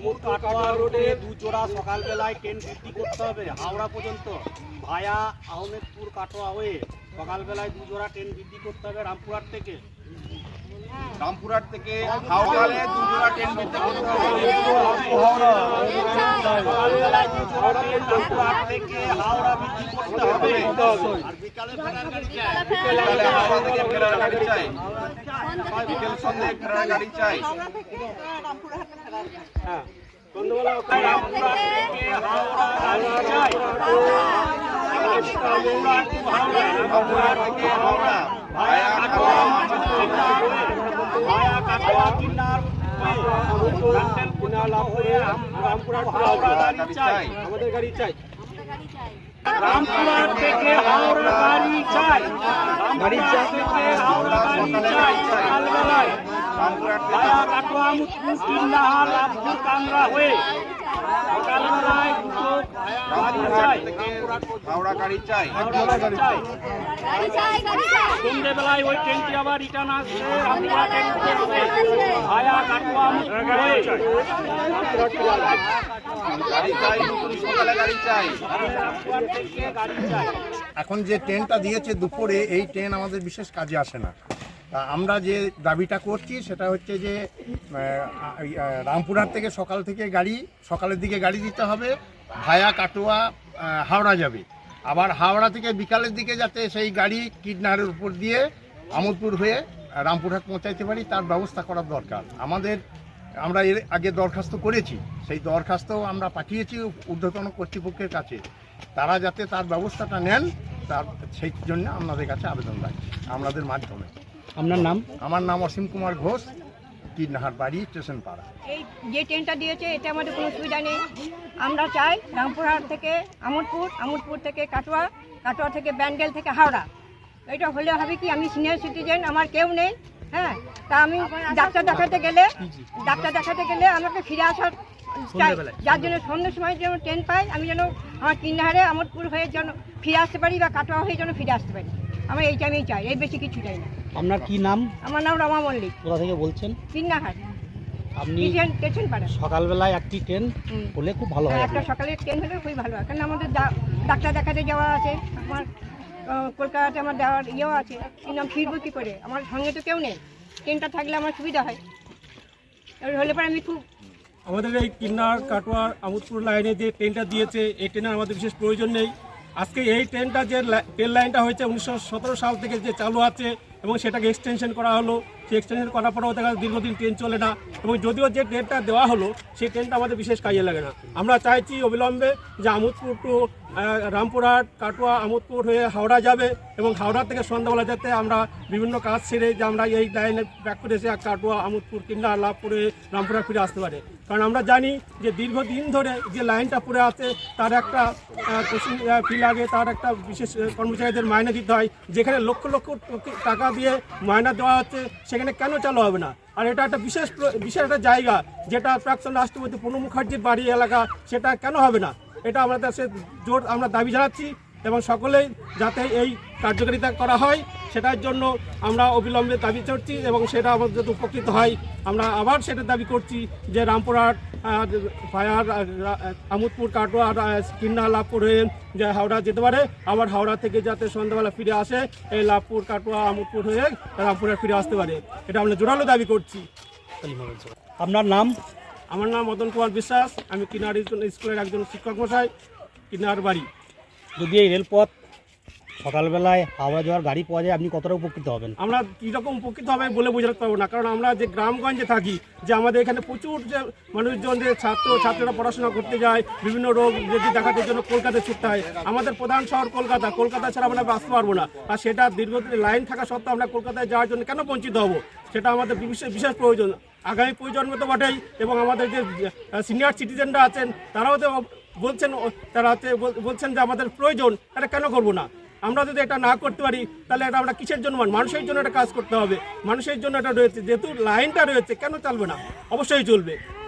আমুদ কাটোয়া রোডে দু জোড়া সকালবেলায় ট্রেন বৃদ্ধি করতে হবে হাওড়া পর্যন্ত। ভায়া আহমেদপুর কাটোয়া হয়ে সকালবেলায় দু জোড়া ট্রেন বৃদ্ধি করতে হবে রামপুরহাট থেকে। রামপুরহাট থেকে হাওড়ালে দুজোড়া ট্রেন করতে হবে। থেকে হাওড়া বৃদ্ধি করতে। বিকালে হাওড়া থেকে ফেরার গাড়ি চাই। বিকেল সন্ধ্যায় ফেরার গাড়ি চাই। হ্যাঁ আমাদের গাড়ি চাই। রামপুরহাট থেকে হাওড়া গাড়ি চাই। রামপুরহাট থেকে হাওড়া গাড়ি চাই। থেকে কাটোয়া মুসলিম কিন্নাহা লাভপুর কামরা হয়ে। সকালবেলায় দুটো গাড়ি চাই রামপুরহাট থেকে হাওড়া গাড়ি চাই। সন্ধ্যেবেলায় ওই ট্রেনটি আবার রিটার্ন ভায়া কাটোয়া হয়ে গাড়ি চাই। নতুন সকালে গাড়ি চাই রামপুরহাট থেকে গাড়ি চাই। এখন যে ট্রেনটা দিয়েছে দুপুরে এই ট্রেন আমাদের বিশেষ কাজে আসে না। তা আমরা যে দাবিটা করছি সেটা হচ্ছে যে রামপুরহাট থেকে সকাল থেকে গাড়ি সকালের দিকে গাড়ি দিতে হবে। ভায়া কাটোয়া হাওড়া যাবে। আবার হাওড়া থেকে বিকালের দিকে যাতে সেই গাড়ি কিডনারের উপর দিয়ে আমোদপুর হয়ে রামপুরহাট পৌঁছাইতে পারি তার ব্যবস্থা করার দরকার। আমাদের আমরা এর আগে দরখাস্ত করেছি সেই দরখাস্ত আমরা পাঠিয়েছি ঊর্ধ্বতন কর্তৃপক্ষের কাছে। তারা যাতে তার ব্যবস্থাটা নেন তার সেই জন্য আপনাদের কাছে আবেদন রাখছি আপনাদের মাধ্যমে। আপনার নাম? আমার নাম অসীম কুমার ঘোষ কিডনাহার বাড়ি স্টেশন পাড়া। এই যে ট্রেনটা দিয়েছে, এতে আমাদের কোনো সুবিধা নেই। আমরা চাই রামপুরহাট থেকে আমোদপুর আমোদপুর থেকে কাটোয়া কাটোয়া থেকে ব্যান্ডেল থেকে হাওড়া। এটা হলে হবে কি, আমি সিনিয়র সিটিজেন আমার কেউ নেই হ্যাঁ? তা আমি ডাক্তার দেখাতে গেলে, ডাক্তার দেখাতে গেলে আমাকে ফিরে আসার চাই। যার জন্য সন্ধ্যের সময় যেন ট্রেন পাই আমি যেন আমার কিন্নাহারে আমোদপুর হয়ে যেন ফিরে আসতে পারি বা কাটোয়া হয়ে যেন ফিরে আসতে পারি। আমার এই টাইমেই চাই এই বেশি কিছু চাই না। আপনার কি নাম? আমার নাম রমা মল্লিক। কোথা থেকে বলছেন? কিন্নাহার আপনি স্টেশন পাড়া। সকালবেলায় একটি ট্রেন। হলে খুব ভালো হয় হ্যাঁ, একটা। সকালে ট্রেন হলে খুবই ভালো হয়। কারণ আমাদের ডাক্তার দেখাতে যাওয়া আছে আমার কলকাতাতে আমার দেওয়ার ইয়েও আছে। কিন্তু আমি ফিরবো কী করে। আমার সঙ্গে তো কেউ নেই। ট্রেনটা থাকলে আমার সুবিধা হয়। এবার হলে পরে আমি খুব আমাদের এই কিন্নার কাটোয়া আমোদপুর লাইনে যে ট্রেনটা দিয়েছে এই ট্রেনের আমাদের বিশেষ প্রয়োজন নেই। আজকে এই ট্রেনটা যে রেল লাইনটা হয়েছে উনিশশো সতেরো সাল থেকে যে চালু আছে এবং সেটাকে এক্সটেনশন করা হলো, সেই এক্সটেনশন করার পরেও দেখা দীর্ঘদিন ট্রেন চলে না এবং যদিও যে ট্রেনটা দেওয়া হলো, সেই ট্রেনটা আমাদের বিশেষ কাজে লাগে না। আমরা চাইছি অবিলম্বে যে আমোদপুর টু রামপুরহাট, কাটোয়া, আমোদপুর হয়ে হাওড়া যাবে এবং হাওড়া থেকে সন্ধ্যাবেলা যাতে আমরা বিভিন্ন কাজ সেরে যে আমরা এই লাইনে ব্যাক করে এসে কাটোয়া, আমোদপুর কিংবা লাভপুরে রামপুরহাট ফিরে আসতে পারে। কারণ আমরা জানি যে দীর্ঘদিন ধরে যে লাইনটা পড়ে আছে, তার একটা কোচিং ফি লাগে, তার একটা বিশেষ কর্মচারীদের মাইনে দিতে হয়, যেখানে লক্ষ লক্ষ টাকা দিয়ে মাইনা দেওয়া হচ্ছে, সেখানে কেন চালু হবে না? আর এটা একটা বিশেষ বিশেষ একটা জায়গা, যেটা প্রাক্তন রাষ্ট্রপতি প্রণব মুখার্জির বাড়ি এলাকা, সেটা কেন হবে না? এটা আমাদের কাছে জোর আমরা দাবি জানাচ্ছি এবং সকলেই যাতে এই কার্যকারিতা করা হয় সেটার জন্য আমরা অবিলম্বে দাবি করছি এবং সেটা আমাদের যাতে উপকৃত হয়। আমরা আবার সেটা দাবি করছি যে রামপুরহাট আহ, ভায়ার আহ, রা- আমোদপুর কাটোয়া কিন্না লাভপুর হয়ে যে হাওড়া যেতে পারে আবার হাওড়া থেকে যাতে সন্ধ্যাবেলা ফিরে আসে এই লাভপুর কাটোয়া আমোদপুর হয়ে রামপুরহাট ফিরে আসতে পারে। এটা আমরা জোরালো দাবি করছি। আপনার নাম? আমার নাম মদন কুমার বিশ্বাস আমি কিনার স্কুলের একজন শিক্ষক মশাই কিনার বাড়ি। যদি এই রেলপথ সকালবেলায় হাওড়া যাওয়ার গাড়ি পাওয়া যায় আপনি কতটা উপকৃত হবেন? আমরা কীরকম উপকৃত হবে বলে বোঝাতে পারব না কারণ আমরা যে গ্রামগঞ্জে থাকি যে আমাদের এখানে প্রচুর যে মানুষজন যে ছাত্র ছাত্ররা পড়াশোনা করতে যায় বিভিন্ন রোগ যদি দেখাতে জন্য কলকাতায় ছুটতে হয় আমাদের প্রধান শহর কলকাতা কলকাতা ছাড়া আমরা আসতে পারব না। আর সেটা দীর্ঘদিন লাইন থাকা সত্ত্বেও আমরা কলকাতায় যাওয়ার জন্য কেন বঞ্চিত হব? সেটা আমাদের বিশেষ বিশেষ প্রয়োজন। আগামী প্রজন্ম তো বটেই এবং আমাদের যে সিনিয়র সিটিজেনরা আছেন, তারাও তো বলছেন তারা হচ্ছে বলছেন যে আমাদের প্রয়োজন, এটা কেন করব না? আমরা যদি এটা না করতে পারি, তাহলে এটা আমরা কিসের জন্য মান- মানুষের জন্য এটা কাজ করতে হবে। মানুষের জন্য এটা রয়েছে, যেহেতু লাইনটা রয়েছে, কেন চলবে না? অবশ্যই চলবে।